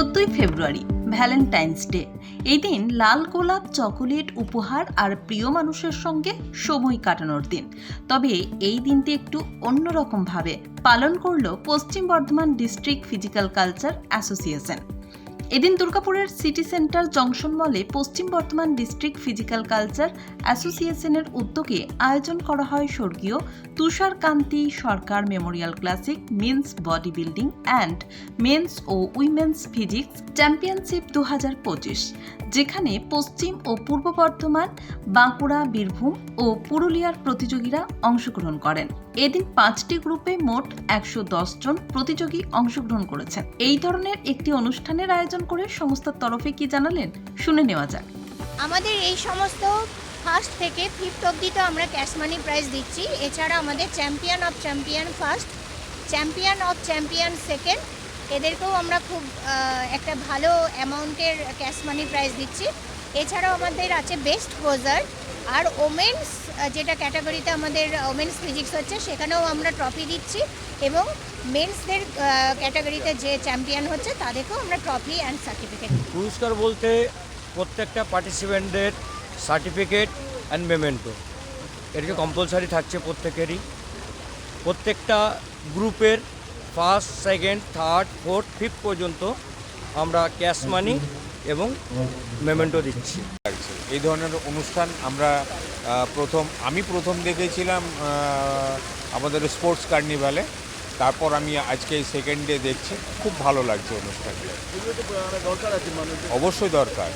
চোদ্দই ফেব্রুয়ারি Valentine's day এই দিন লাল গোলাপ, চকোলেট, উপহার আর প্রিয় মানুষের সঙ্গে সময় কাটানোর দিন। তবে এই দিনটি একটু অন্যরকমভাবে পালন করল Paschim Bardhaman district physical culture association এদিন দুর্গাপুরের সিটি সেন্টার জংশন মলে পশ্চিম বর্ধমান ডিস্ট্রিক্ট ফিজিক্যাল কালচার অ্যাসোসিয়েশনের উদ্যোগে আয়োজন করা হয় স্বর্গীয় Tushar Kanti Sarkar memorial classic, men's body building and men's O women's physics championship দু হাজার পঁচিশ, যেখানে পশ্চিম ও পূর্ব বর্ধমান, বাঁকুড়া, বীরভূম ও পুরুলিয়ার প্রতিযোগীরা অংশগ্রহণ করেন। এদিন পাঁচটি গ্রুপে মোট একশো জন প্রতিযোগী অংশগ্রহণ করেছেন। এই ধরনের একটি অনুষ্ঠানের আয়োজন করে সংস্থার তরফে কি জানালেন, শুনে নেওয়া যাক। আমাদের এই সমস্ত ফার্স্ট থেকে ফিফথ অবধি তো আমরা ক্যাশ মানি প্রাইজ দিচ্ছি। এছাড়া আমাদের champion of champion first, champion of champion second, এদেরকেও আমরা খুব একটা ভালো অ্যামাউন্টের ক্যাশ মানি প্রাইজ দিচ্ছি। এছাড়াও আমাদের আছে বেস্ট পোজার আর ওমেন্স, যেটা ক্যাটাগরিতে আমাদের ওমেন্স ফিজিক্স হচ্ছে, সেখানেও আমরা ট্রফি দিচ্ছি এবং মেন্সদের ক্যাটাগরিতে যে চ্যাম্পিয়ন হচ্ছে, তাদেরকেও আমরা ট্রফি অ্যান্ড সার্টিফিকেট পুরস্কার বলতে প্রত্যেকটা পার্টিসিপেন্টদের সার্টিফিকেট অ্যান্ড মেমেন্টো এটাকে কম্পালসারি থাকছে প্রত্যেকেরই। প্রত্যেকটা গ্রুপের first second third fourth fifth পর্যন্ত আমরা ক্যাশ মানি এবং মেমেন্টো দিচ্ছি। এই ধরনের অনুষ্ঠান আমরা প্রথম, আমি প্রথম দেখেছিলাম আমাদের স্পোর্টস কার্নিভালে। তারপর আমি আজকে সেকেন্ড ডে দেখছি, খুব ভালো লাগছে অনুষ্ঠানটা। অবশ্যই দরকার।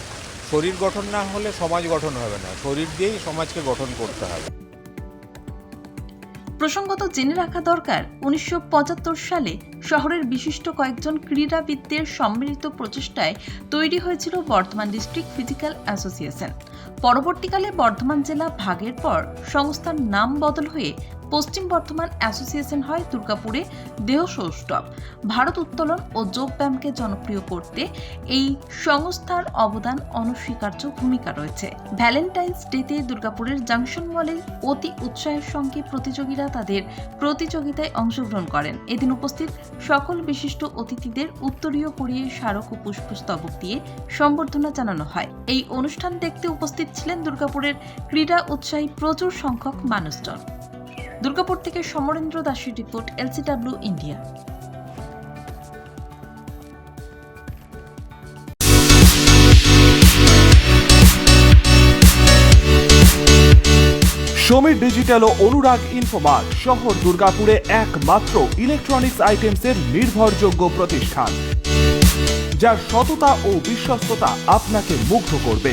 শরীর গঠন না হলে সমাজ গঠন হবে না। শরীর দিয়েই সমাজকে গঠন করতে হবে। প্রসঙ্গত জেনে রাখা দরকার, উনিশশো পঁচাত্তর সালে শহরের বিশিষ্ট কয়েকজন ক্রীড়াবিদদের সম্মিলিত প্রচেষ্টায় তৈরি হয়েছিল বর্ধমান ডিস্ট্রিক্ট ফিজিক্যাল অ্যাসোসিয়েশন। পরবর্তীকালে বর্ধমান জেলা ভাগের পর সংস্থার নাম বদল হয়ে পশ্চিম বর্ধমান অ্যাসোসিয়েশন হয় দুর্গাপুরে দেহ সৌষ্ঠব। ভারত উত্তোলন ও যোগব্যায়ামকে জনপ্রিয় করতে এই সংস্থার অবদান অনস্বীকার্য ভূমিকা রয়েছে। ভ্যালেন্টাইন্স ডেতে দুর্গাপুরের জাংশন মলে অতি উৎসাহের সঙ্গে প্রতিযোগীরা তাদের প্রতিযোগিতায় অংশগ্রহণ করেন। এদিন উপস্থিত সকল বিশিষ্ট অতিথিদের উত্তরীয় পরিয়ে স্মারক ও পুষ্পস্তবক দিয়ে সম্বর্ধনা জানানো হয়। এই অনুষ্ঠান দেখতে উপস্থিত ছিলেন দুর্গাপুরের ক্রীড়া উৎসাহী প্রচুর সংখ্যক মানুষজন। দুর্গাপুর থেকে সমরেন্দ্র দাসের report, LCW India. Samir digital ও অনুরাগ ইনফোমার্ট শহর দুর্গাপুরে একমাত্র ইলেকট্রনিক্স আইটেমসের নির্ভরযোগ্য প্রতিষ্ঠান, যার সততা ও বিশ্বস্ততা আপনাকে মুগ্ধ করবে।